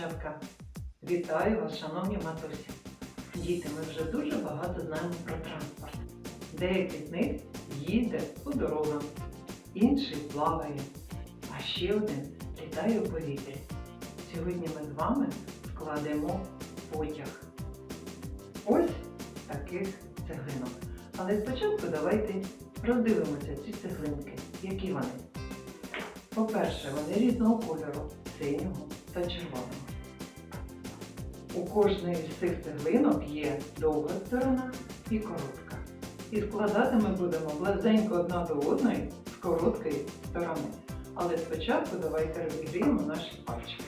малятка! Вітаю вас, шановні матусі! Діти, ми вже дуже багато знаємо про транспорт. Деякий з них їде по дорогам, інший плаває, а ще один літає у повітрі. Сьогодні ми з вами складемо потяг. Ось таких цеглинок. Але спочатку давайте роздивимося ці цеглинки. По-перше, вони різного кольору синього та червоного. У кожної з цих цеглинок є довга сторона і коротка. І складати ми будемо близенько одна до одної з короткої сторони. Але спочатку давайте розігріємо наші пальчики.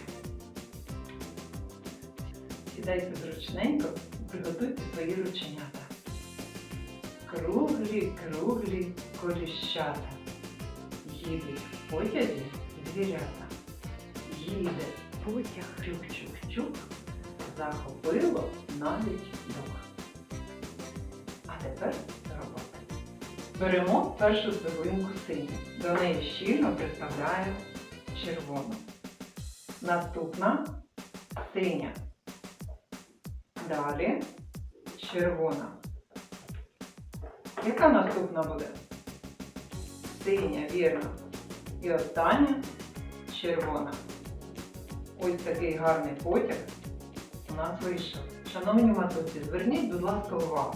Сідайте зручненько приготуйте свої рученята. Круглі, круглі коліщата. Їдуть в потязі звірята. Їде потяг чук-чук-чук, захопило навіть дух. А тепер до роботи. Беремо першу цеглинку синю. До неї щільно приставляємо червону. Наступна синя. Далі червона. Яка наступна буде? Синя, вірно. І остання червона. Ось такий гарний потяг у нас вийшов. Шановні матусі, зверніть, будь ласка, увагу,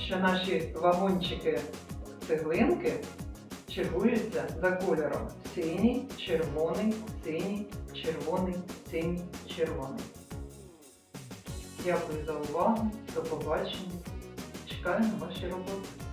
що наші вагончики цеглинки чергуються за кольором синій, червоний, синій, червоний, синій, червоний. Дякую за увагу. До побачення. Чекаю на ваші роботи.